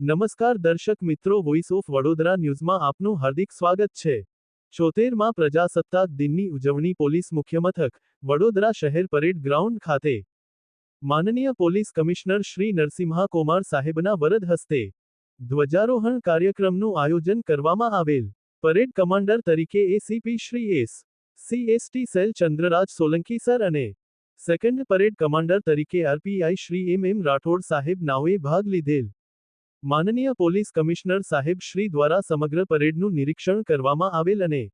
નમસ્કાર દર્શક મિત્રો વોઇસ ઓફ વડોદરા ન્યૂઝમાં આપનું હાર્દિક સ્વાગત છે. ચોતેરમાં પ્રજાસત્તાક દિનની ઉજવણી પોલીસ મુખ્યમથક, વડોદરા શહેર પરેડ ગ્રાઉન્ડ ખાતે. માનનીય પોલીસ કમિશનર શ્રી નરસિંહા કુમાર સાહેબના વરદ હસ્તે ધ્વજારોહણ કાર્યક્રમનું આયોજન કરવામાં આવેલ. પરેડ કમાન્ડર તરીકે ACP Shri S CST cell Chandraraj Solanki sir અને સેકન્ડ પરેડ કમાન્ડર તરીકે RPI Shri M M Rathod સાહેબ નાઓએ ભાગ લીધેલ. માનનીય પોલીસ કમિશનર સાહેબ શ્રી દ્વારા સમગ્ર પરેડનું નિરીક્ષણ કરવામાં આવેલ અને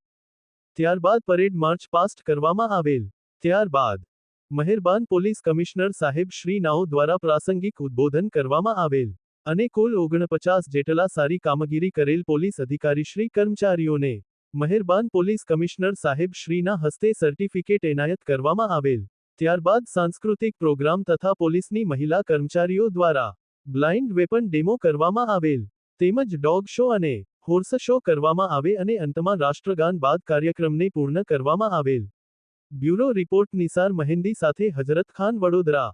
ત્યારબાદ પરેડ માર્ચ પાસ્ટ કરવામાં આવેલ. ત્યારબાદ મહેરબાન પોલીસ કમિશનર સાહેબ શ્રી નાઓ દ્વારા પ્રાસંગિક ઉદ્બોધન કરવામાં આવેલ અને કુલ ઓગણપચાસ જેટલા સારી કામગીરી કરેલ પોલીસ અધિકારી શ્રી કર્મચારીઓને મહેરબાન પોલીસ કમિશનર સાહેબ શ્રીના હસ્તે સર્ટિફિકેટ એનાયત કરવામાં આવેલ. ત્યારબાદ સાંસ્કૃતિક પ્રોગ્રામ તથા પોલીસની મહિલા કર્મચારીઓ દ્વારા બ્લાઇન્ડ વેપન ડેમો કરવામાં આવેલ, તેમજ ડોગ શો અને હોર્સ શો કરવામાં આવે અને અંતમાં રાષ્ટ્રગાન બાદ કાર્યક્રમને પૂર્ણ કરવામાં આવેલ. બ્યુરો રિપોર્ટ નિસાર મહેંદી સાથે હજરત ખાન વડોદરા.